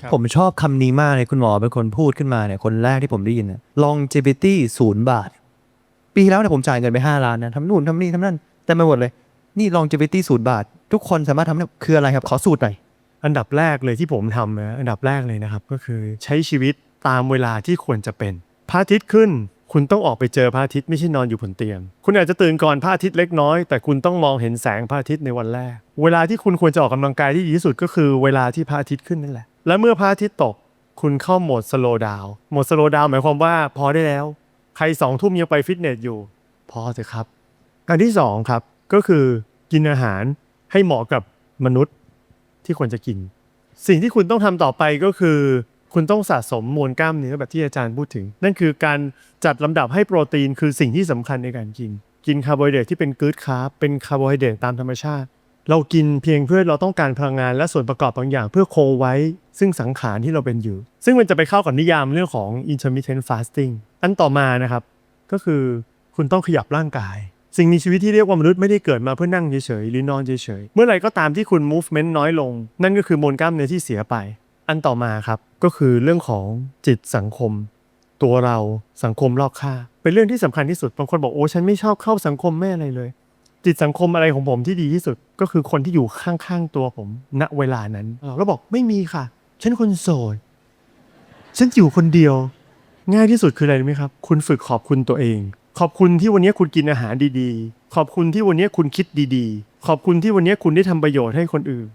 ครับ ผมชอบคำนี้มากเลยคุณหมอเป็นคนพูดขึ้นมาเนี่ยคนแรกที่ผมได้ยินนะ longevity ศูนย์บาท ปีที่แล้วเนี่ยผมจ่ายเงินไป 5 ล้านนะทำนู่นทำนี่ทำนั่นแต่ไม่หมดเลย นี่ longevity ศูนย์บาท ทุกคนสามารถทำได้คืออะไรครับ ขอสูตรหน่อย อันดับแรกเลยที่ผมทำนะอันดับแรกเลยนะครับ ก็คือใช้ชีวิตตามเวลาที่ควรจะเป็นพระอาทิตย์ขึ้น คุณต้องออกไปเจอพระอาทิตย์ไม่ใช่นอนอยู่บนเตียง คุณอาจจะตื่นก่อนพระอาทิตย์เล็กน้อยแต่คุณต้องมองเห็นแสงพระอาทิตย์ในวันแรก เวลาที่คุณควรจะออกกำลังกายที่ดีที่สุดก็คือเวลาที่พระอาทิตย์ขึ้นนั่นแหละ และเมื่อพระอาทิตย์ตกคุณเข้าโหมด slow down โหมด slow down หมายความว่าพอได้แล้ว ใครสองทุ่มยังไปฟิตเนสอยู่ พอเถอะครับ อันที่สองครับก็คือกินอาหารให้เหมาะกับมนุษย์ที่ควรจะกิน สิ่งที่คุณต้องทำต่อไปก็คือ คุณต้องสะสมมวลกล้ามเนื้อแบบที่อาจารย์พูดถึง นั่นคือการจัดลำดับให้โปรตีนคือสิ่งที่สำคัญในการกิน กินคาร์โบไฮเดรตที่เป็นกู๊ดคาร์บเป็นคาร์โบไฮเดรตตามธรรมชาติ เรากินเพียงเพื่อเราต้องการพลังงานและส่วนประกอบบางอย่างเพื่อโคไว้ ซึ่งสังขารที่เราเป็นอยู่ ซึ่งมันจะไปเข้ากับนิยามเรื่องของ intermittent fasting อันต่อมานะครับ ก็คือคุณต้องขยับร่างกาย สิ่งมีชีวิตที่เรียกว่ามนุษย์ไม่ได้เกิดมาเพื่อนั่งเฉยๆหรือนอนเฉยๆเมื่อไหร่ก็ตามที่คุณ movement น้อยลง นั่นก็คือมวลกล้ามเนื้อที่เสียไป อันต่อมาครับก็คือเรื่องของจิตสังคม ตัวเราสังคมรอบข้างเป็นเรื่องที่สำคัญที่สุดบางคนบอกโอ้ฉันไม่ชอบเข้าสังคมแม่อะไรเลย จิตสังคมอะไรของผมที่ดีที่สุดก็คือคนที่อยู่ข้างๆตัวผมณเวลานั้นเราบอกไม่มีค่ะ ฉันคนโสดฉันอยู่คนเดียว ง่ายที่สุดคืออะไรไหมครับ คุณฝึกขอบคุณตัวเอง ขอบคุณที่วันนี้คุณกินอาหารดีๆ ขอบคุณที่วันนี้คุณคิดดีๆ ขอบคุณที่วันนี้คุณได้ทำประโยชน์ให้คนอื่น